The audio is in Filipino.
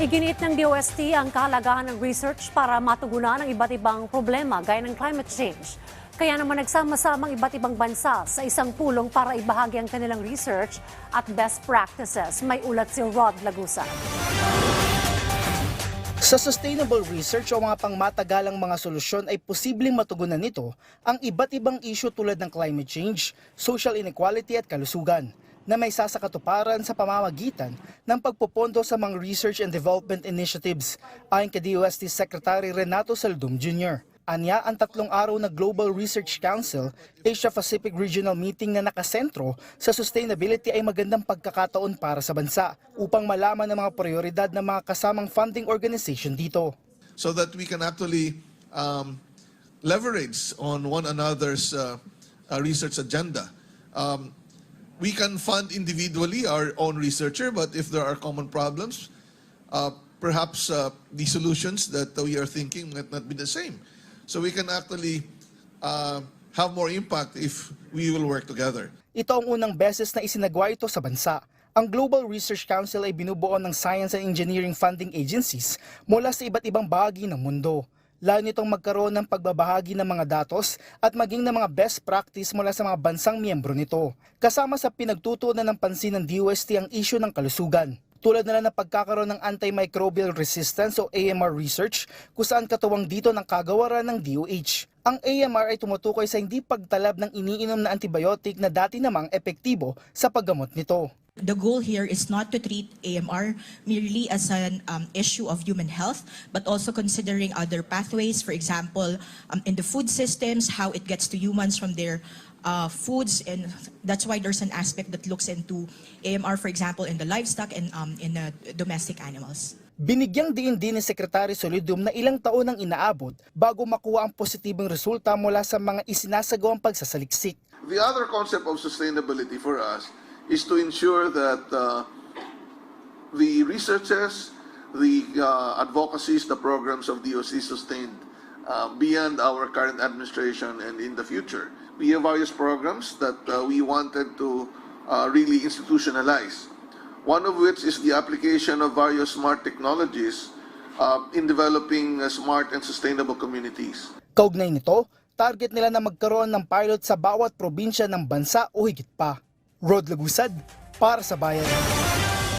Iginit ng DOST ang kahalagahan ng research para matugunan ang iba't ibang problema gaya ng climate change. Kaya naman nagsama-samang iba't ibang bansa sa isang pulong para ibahagi ang kanilang research at best practices. May ulat si Rod Lagusa. Sa sustainable research o mga pangmatagalang mga solusyon ay posibleng matugunan nito ang iba't ibang issue tulad ng climate change, social inequality at kalusugan na may sasakatuparan sa pamamagitan ng pagpopondo sa mga research and development initiatives ayon kay DOST Secretary Renato Saldum Jr. Anya ang tatlong araw na Global Research Council Asia Pacific Regional Meeting na nakasentro sa sustainability ay magandang pagkakataon para sa bansa upang malaman ang mga prioridad ng mga kasamang funding organization dito. so that we can actually um, leverage on one another's uh, uh, research agenda. Um, we can fund individually our own researcher, but if there are common problems, uh, perhaps uh, the solutions that we are thinking might not be the same. So we can actually uh, have more impact if we will work together. Ito ang unang beses na isinagwa ito sa bansa. Ang Global Research Council ay binubuo ng science and engineering funding agencies mula sa iba't ibang bahagi ng mundo. Lalo nitong magkaroon ng pagbabahagi ng mga datos at maging ng mga best practice mula sa mga bansang miyembro nito. Kasama sa pinagtutuunan ng pansin ng DOST ang issue ng kalusugan. Tulad na lang ng pagkakaroon ng antimicrobial resistance o AMR research kung saan katuwang dito ng kagawaran ng DOH. Ang AMR ay tumutukoy sa hindi pagtalab ng iniinom na antibiotic na dati namang epektibo sa paggamot nito. The goal here is not to treat AMR merely as an um, issue of human health, but also considering other pathways, for example, um, in the food systems, how it gets to humans from their uh, foods, and that's why there's an aspect that looks into AMR, for example, in the livestock and um, in the domestic animals. Binigyang diin din ni Secretary Solidum na ilang taon ang inaabot bago makuha ang positibong resulta mula sa mga isinasagawang pagsasaliksik. The other concept of sustainability for us is to ensure that uh, the researches, the uh, advocacies, the programs of DOC sustained uh, beyond our current administration and in the future. We have various programs that uh, we wanted to uh, really institutionalize. One of which is the application of various smart technologies uh, in developing uh, smart and sustainable communities. Kaugnay nito, target nila na magkaroon ng pilot sa bawat probinsya ng bansa o higit pa. Rod Lagusad, para sa bayan.